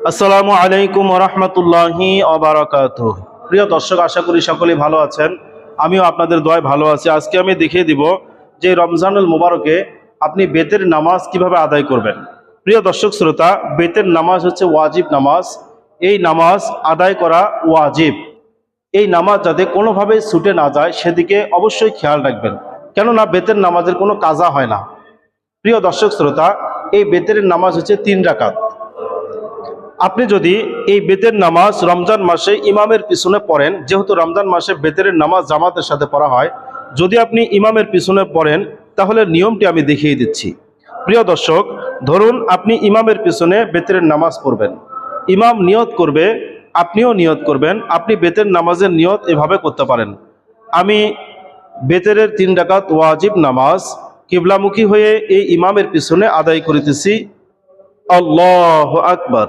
আসসালামু আলাইকুম রহমতুল্লাহি অবরাকাত প্রিয় দর্শক, আশা করি সকলেই ভালো আছেন। আমিও আপনাদের দয় ভালো আছি। আজকে আমি দেখিয়ে দিব যে রমজানুল মুবারকে আপনি বেতের নামাজ কীভাবে আদায় করবেন। প্রিয় দর্শক, শ্রোতা, বেতের নামাজ হচ্ছে ওয়াজিব নামাজ। এই নামাজ আদায় করা ওয়াজিব। এই নামাজ যাতে কোনোভাবে ছুটে না যায়, সেদিকে অবশ্যই খেয়াল রাখবেন। কেননা বেতের নামাজের কোনো কাজা হয় না। প্রিয় দর্শক, শ্রোতা, এই বেতের নামাজ হচ্ছে তিন রাকাত। আপনি যদি এই বেতের নামাজ রমজান মাসে ইমামের পিছনে পড়েন, যেহেতু রমজান মাসে বেতের নামাজ জামাতের সাথে পড়া হয়, যদি আপনি ইমামের পিছনে পড়েন, তাহলে নিয়মটি আমি দেখিয়ে দিচ্ছি। প্রিয় দর্শক, ধরুন আপনি ইমামের পিছনে বেতের নামাজ পড়বেন। ইমাম নিয়ত করবে, আপনিও নিয়ত করবেন, আপনি বেতের নামাজের নিয়ত এভাবে করতে পারেন। আমি বেতেরের তিন ডাকাত ওয়াজিব নামাজ, কিবলামুখী হয়ে এই ইমামের পিছনে আদায় করিতেছি। আল্লাহ আকবার।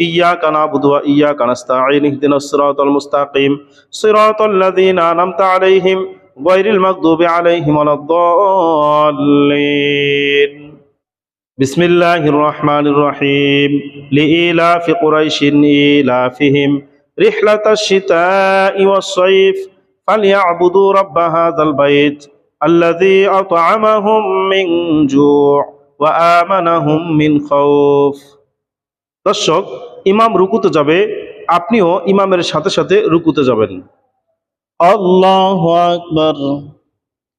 إياك نعبد وإياك نستعين اهدنا الصراط المستقيم. صراط الذين أنعمت عليهم غير المغضوب عليهم ولا الضالين. بسم الله الرحمن الرحيم. لإيلاف قريش إيلافهم رحلة الشتاء والصيف. فليعبدوا رب هذا البيت الذي أطعمهم من جوع وآمنهم من خوف. দর্শক, ইমাম রুকুতে যাবে, আপনিও ইমামের সাথে সাথে রুকুতে যাবেন। আল্লাহ আকবর।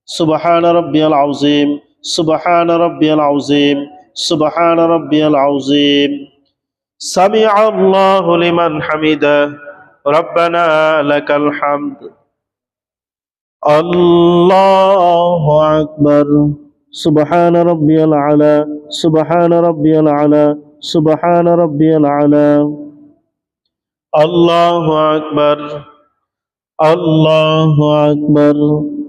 সুবহান রব্বিয়াল আউজিম সুবহান আউজিম আউজিম সামি আল্লাহ লিমান হামিদা আল্লাহ সুবহান রব্বিয়াল আলা আল্লাহু আকবার। আল্লাহু আকবার।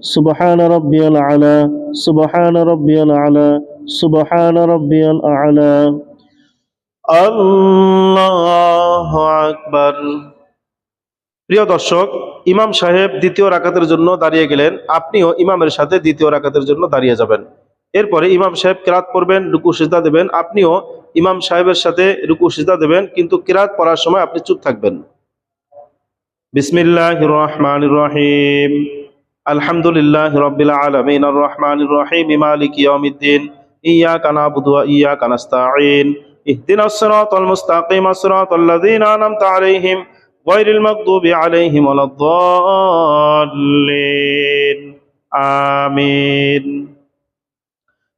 সুবহান রব্বিয়াল আলা সুবহান রব্বিয়াল আলা সুবহান রব্বিয়াল আলা। আল্লাহু আকবার। প্রিয় দর্শক ইমাম সাহেব দ্বিতীয় রাকাতের জন্য দাঁড়িয়ে গেলেন। আপনিও ইমামের সাথে দ্বিতীয় রাকাতের জন্য দাঁড়িয়ে যাবেন। এরপরে ইমাম সাহেব কেরাত পড়বেন রুকু সিজদা দেবেন। আপনিও ইমাম সাহেবের সাথে রুকু সিজদা দেবেন কিন্তু কিরাত পড়ার সময় আপনি চুপ থাকবেন বিসমিল্লাহ রহমান রহিম আলহামদুলিল্লাহ রবিল আলমিন রহমান রহিম মালিক ইয়াউমিদ্দিন إياك نعبد وإياك نستعين اهدنا الصراط المستقيم صراط الذين أنعمت عليهم غير المغضوب عليهم ولا الضالين آمين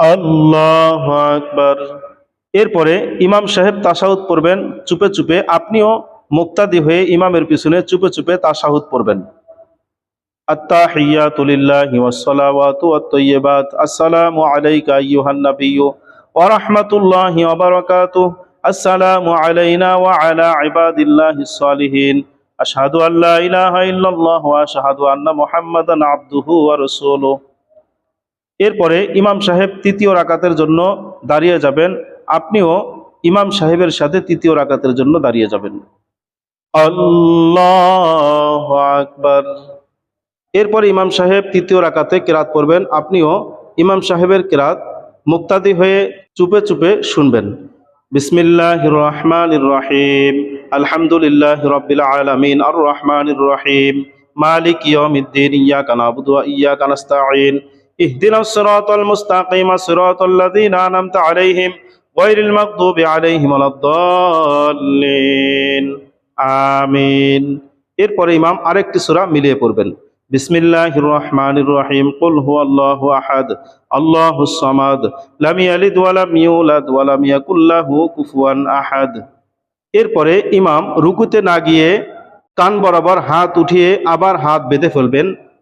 আল্লাহ আকবার। এরপরে ইমাম সাহেব তাসাহুদ পড়বেন, চুপে চুপে। আপনিও মুক্তাদি হয়ে ইমামের পিছনে চুপে চুপে তাসাহুদ পড়বেন। আত্তাহিয়াতু লিল্লাহি ওয়াসসালাওয়াতু ওয়াত-তাইয়্যিবাত আসসালামু আলাইকা আবদুহু এরপরে ইমাম সাহেব তৃতীয় রাকাতের জন্য দাঁড়িয়ে যাবেন। আপনিও ইমাম সাহেবের সাথে তৃতীয় রাকাতের জন্য দাঁড়িয়ে যাবেন। আল্লাহ আকবার। এরপরে ইমাম সাহেব তৃতীয় রাকাতে কেরাত পড়বেন। আপনিও ইমাম সাহেবের কেরাত মুক্তাদি হয়ে চুপে চুপে শুনবেন। বিসমিল্লাহ রহমান রহিম। আলহামদুলিল্লাহ রবিল আলমিন। আর রহমান রহিম। মালিক ইয়মিদ্দিন ইয়াকা নাবুদু ওয়া ইয়াকা নাস্তাঈন। اهدنا الصراط المستقيم صراط الذين أنعمت عليهم غير المغضوب عليهم ولا الضالين আমিন এরপরে ইমাম আরেকটি সূরা মিলিয়ে পড়বেন বিসমিল্লাহির রহমানির রহিম কুল হুয়াল্লাহু আহাদ আল্লাহুস সামাদ লাম ইয়ালিদ ওয়া লাম ইউলাদ ওয়া লাম ইয়াকুল লাহু কুফুয়ান আহাদ এরপরে ইমাম রুকুতে না গিয়ে কান বরাবর হাত উঠিয়ে আবার হাত বেঁধে ফেলবেন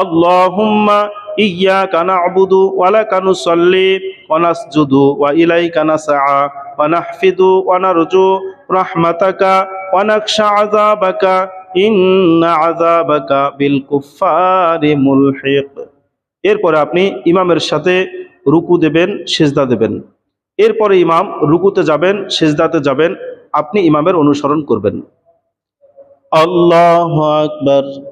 আল্লাহুম্মা ইয়্যাকা না'বুদু ওয়া লাকা নুসাল্লি ওয়া নাসজুদু ওয়া ইলাইকা নাসআ ওয়া নাহফিদু ওয়া নারজু রাহমাতাকা ওয়া নাখশা আযাবাকা। ইন্না আযাবাকা বিল কুফফারি মুলহিক। এরপরে আপনি ইমামের সাথে রুকু দেবেন, সেজদা দেবেন। এরপরে ইমাম রুকুতে যাবেন, সেজদাতে যাবেন, আপনি ইমামের অনুসরণ করবেন। আল্লাহ আকবার।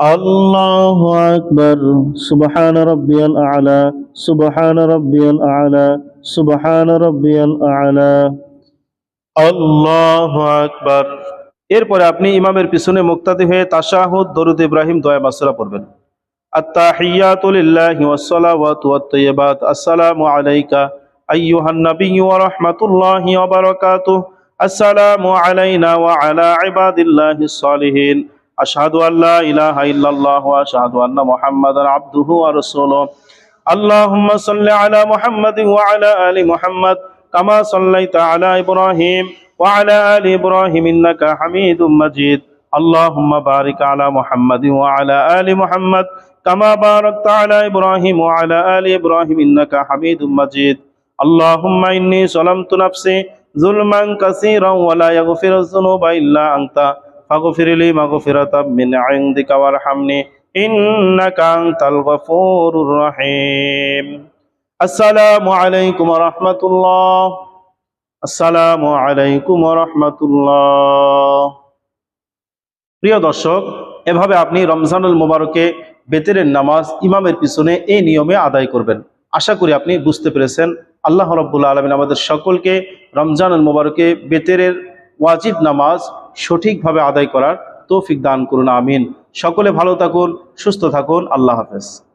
আল্লাহু আকবার সুবহান রাব্বিয়াল আলা সুবহান রাব্বিয়াল আলা সুবহান রাব্বিয়াল আলা আল্লাহু আকবার এরপরে আপনি ইমামের পিছনে মুক্তাদি হয়ে তাশাহুদ দরুদ ইব্রাহিম দয়া বাসরা পড়বেন التحيات لله والصلوات والطيبات السلام عليك أيها النبي ورحمة الله وبركاته السلام علينا وعلى عباد الله الصالحين أشهد أن لا إله إلا الله وأشهد أن محمدا عبده ورسوله اللهم صل على محمد وعلى آل محمد كما صليت على إبراهيم وعلى آل إبراهيم إنك حميد مجيد اللهم بارك على محمد وعلى آل محمد كما باركت على إبراهيم وعلى آل إبراهيم إنك حميد مجيد اللهم إني ظلمت نفسي ظلما كثيرا ولا يغفر الذنوب إلا أنت ফাগফিরিলি মাগফিরাতাম মিন ইনদিকা ওয়ারহামনি, ইন্নাকা আনতাল গফুরুর রহিম। আসসালামু আলাইকুম ওয়া রাহমাতুল্লাহ। আসসালামু আলাইকুম ওয়া রাহমাতুল্লাহ। প্রিয় দর্শক, এভাবে আপনি রমজানুল মোবারকে বেতেরের নামাজ ইমামের পিছনে এই নিয়মে আদায় করবেন। আশা করি আপনি বুঝতে পেরেছেন। আল্লাহ রব্বুল্লা আলমিন আমাদের সকলকে রমজানুল মোবারকে বেতেরের ওয়াজিব নামাজ সঠিকভাবে আদায় করার তৌফিক দান করুন আমিন। সকলে ভালো থাকুন সুস্থ থাকুন আল্লাহ হাফেজ।